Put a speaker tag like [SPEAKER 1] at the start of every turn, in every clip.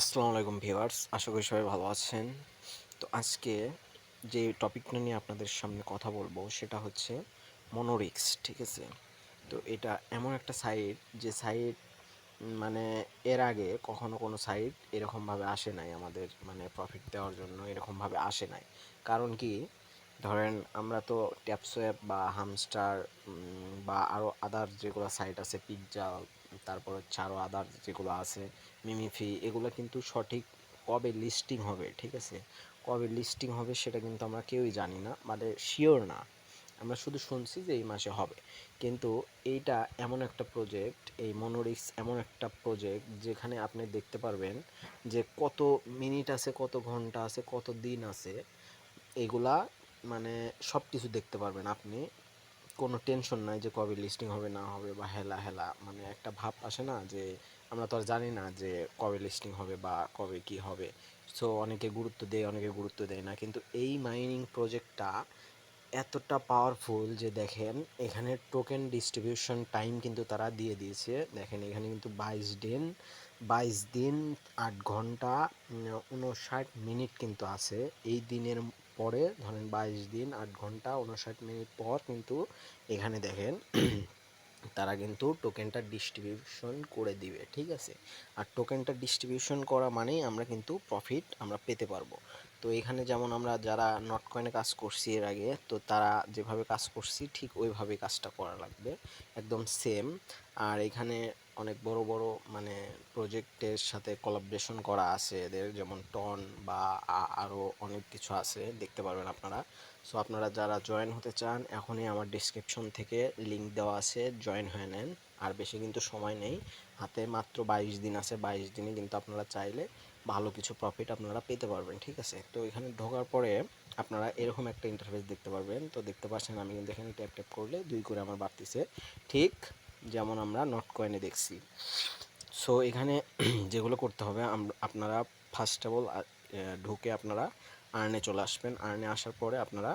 [SPEAKER 1] আসসালামু আলাইকুম ভিউয়ার্স, আশা করি সবাই ভালো আছেন। তো আজকে যে টপিকটা নিয়ে আপনাদের সামনে কথা বলব সেটা হচ্ছে মনোরিক্স, ঠিক আছে? তো এটা এমন একটা সাইট, যে সাইট মানে এর আগে কখনো কোনো সাইট এরকমভাবে আসে নাই আমাদের মানে প্রফিট দেওয়ার জন্য এরকমভাবে আসে নাই। কারণ কি? ধরেন আমরা তো ট্যাপসোয়েপ বা হামস্টার বা আরও আদার যেগুলো সাইট আছে পিৎজা তারপর হচ্ছে আরও আদার যেগুলো আছে মিমিফি এগুলো কিন্তু সঠিক কবে লিস্টিং হবে, ঠিক আছে? কবে লিস্টিং হবে সেটা কিন্তু আমরা কেউই জানি না মানে শিওর না। আমরা শুধু শুনছি যে এই মাসে হবে। কিন্তু এইটা এমন একটা প্রজেক্ট এই মনোরিক্স এমন একটা প্রজেক্ট যেখানে আপনি দেখতে পারবেন যে কত মিনিট আছে, কত ঘণ্টা আছে, কত দিন আছে, এগুলা মানে সব কিছু দেখতে পারবেন আপনি। কোনো টেনশন নাই যে কবে লিস্টিং হবে, না হবে বা হেলা হেলা। মানে একটা ভাব আসে না যে, আমরা তো আর জানি না যে কবে লিস্টিং হবে বা কবে কি হবে। সো অনেকে গুরুত্ব দেয়, অনেকে গুরুত্ব দেয় না। কিন্তু এই মাইনিং প্রজেক্টটা এতটা পাওয়ারফুল যে দেখেন, এখানে টোকেন ডিস্ট্রিবিউশন টাইম কিন্তু তারা দিয়ে দিয়েছে। দেখেন, এখানে কিন্তু বাইশ দিন বাইশ দিন আট ঘণ্টা, উনষাট মিনিট কিন্তু আছে। এই দিনের পরে ধরেন বাইশ দিন, আট ঘণ্টা উনষাট মিনিট পর কিন্তু এখানে দেখেন তারা কিন্তু টোকেনটা ডিস্ট্রিবিউশন করে দিবে, ঠিক আছে? আর টোকেনটা ডিস্ট্রিবিউশন করা মানেই আমরা কিন্তু প্রফিট আমরা পেতে পারব। তো এখানে যেমন আমরা যারা নট কয়েনে কাজ করছি এর আগে, তো তারা যেভাবে কাজ করছি ঠিক ওইভাবে কাজটা করা লাগবে, একদম সেম আর এখানে অনেক বড় বড় মানে প্রজেক্টের সাথে কোলাবরেশন করা আছে এদের, যেমন টন বা আরও অনেক কিছু আছে, দেখতে পারবেন আপনারা। সো আপনারা যারা জয়েন হতে চান, এখনই আমার ডিসক্রিপশন থেকে লিঙ্ক দেওয়া আছে জয়েন হয়ে নেন। আর বেশি কিন্তু সময় নেই, হাতে মাত্র বাইশ দিন আছে, বাইশ দিনে কিন্তু আপনারা চাইলে ভালো কিছু প্রফিট আপনারা পেতে পারবেন, ঠিক আছে? তো এখানে ঢোকার পরে আপনারা এরকম একটা ইন্টারফেস দেখতে পারবেন। তো দেখতে পাচ্ছেন, আমি কিন্তু এখানে ট্যাপ ট্যাপ করলে দুই করে আমার বাড়তিছে। ঠিক যেমন আমরা নট কয়েনে দেখছি। সো এখানে যেগুলো করতে হবে আপনারা ফার্স্ট অফ অল ঢুকে আপনারা আর্নে চলে আসবেন। আর্নে আসার পরে আপনারা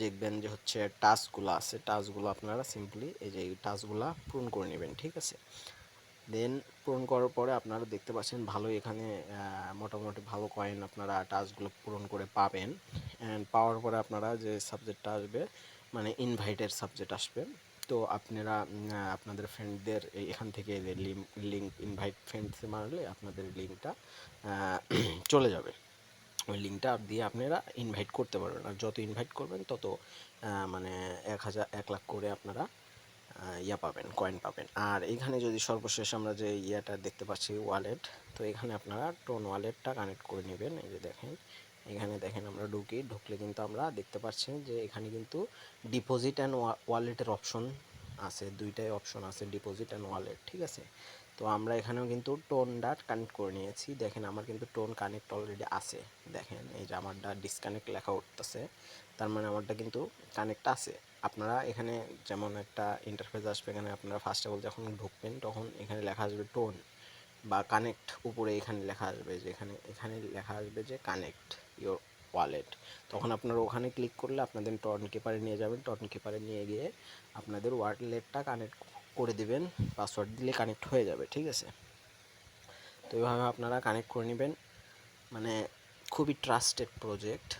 [SPEAKER 1] দেখবেন যে হচ্ছে টাস্কগুলো আছে। টাস্কগুলো আপনারা সিম্পলি এই যে টাস্কগুলো পূরণ করে নেবেন, ঠিক আছে? দেন পূরণ করার পরে আপনারা দেখতে পাচ্ছেন ভালো এখানে মোটামুটি ভালো কয়েন আপনারা টাস্কগুলো পূরণ করে পাবেন। অ্যান্ড পাওয়ার পরে আপনারা যে সাবজেক্টটা আসবে মানে ইনভাইটের সাবজেক্ট আসবে। তো আপনারা আপনাদের ফ্রেন্ডদের এখান থেকে লিঙ্ক ইনভাইট ফ্রেন্ডসে মারলে আপনাদের লিঙ্কটা চলে যাবে। ওই লিঙ্কটা দিয়ে আপনারা ইনভাইট করতে পারবেন। আর যত ইনভাইট করবেন, তত মানে এক হাজার, এক লাখ করে আপনারা ইয়া পাবেন কয়েন পাবেন। আর এখানে যদি সর্বশেষ আমরা যে ইয়াটা দেখতে পাচ্ছি ওয়ালেট তো এখানে আপনারা টোন ওয়ালেটটা কানেক্ট করে নেবেন। এই যে দেখেন এখানে দেখেন আমরা ঢুকি, ঢুকলে কিন্তু আমরা দেখতে পাচ্ছেন যে এখানে কিন্তু ডিপোজিট অ্যান্ড ওয়ালেটের অপশন আছে, দুইটাই অপশন আছে ডিপোজিট অ্যান্ড ওয়ালেট ঠিক আছে? তো আমরা এখানেও কিন্তু টোনটা কানেক্ট করে নিয়েছি। দেখেন আমার কিন্তু টোন কানেক্ট অলরেডি আছে। দেখেন, এই যে আমারটা ডিসকানেক্ট লেখা উঠতেছে, তার মানে আমারটা কিন্তু কানেক্ট আছে। আপনারা এখানে যেমন একটা ইন্টারফেস আসবে, এখানে আপনারা ফার্স্ট অফ অল যখন ঢুকবেন, তখন এখানে লেখা আসবে টোন বা কানেক্ট উপরে এখানে লেখা আসবে যে এখানে এখানে লেখা আসবে যে কানেক্ট ইয়োর ওয়ালেট তখন আপনারা ওখানে ক্লিক করলে আপনাদের টর্ন কিপারে নিয়ে যাবেন। টর্ন কিপারে নিয়ে গিয়ে আপনাদের ওয়ালেটটা কানেক্ট করে দিবেন। পাসওয়ার্ড দিলে কানেক্ট হয়ে যাবে, ঠিক আছে? তো এইভাবে আপনারা কানেক্ট করে নেবেন। মানে খুবই ট্রাস্টেড প্রজেক্ট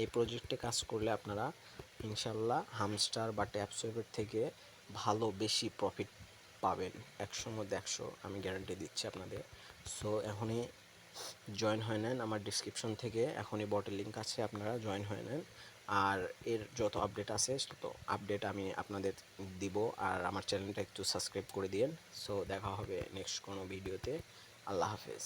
[SPEAKER 1] এই প্রজেক্টে কাজ করলে আপনারা ইনশাল্লাহ হামস্টার বা ট্যাপসোয়েবের থেকে ভালো, বেশি প্রফিট পাবেন একশোর মধ্যে একশো, আমি গ্যারান্টি দিচ্ছি আপনাদের। সো এখনই জয়েন হয়ে নেন আমার ডিসক্রিপশন থেকে, এখনই বটের লিঙ্ক আছে, আপনারা জয়েন হয়ে নেন। আর এর যত আপডেট আছে, তত আপডেট আমি আপনাদের দিব, আর আমার চ্যানেলটা একটু সাবস্ক্রাইব করে দিন সো দেখা হবে নেক্সট কোনো ভিডিওতে আল্লাহ হাফেজ।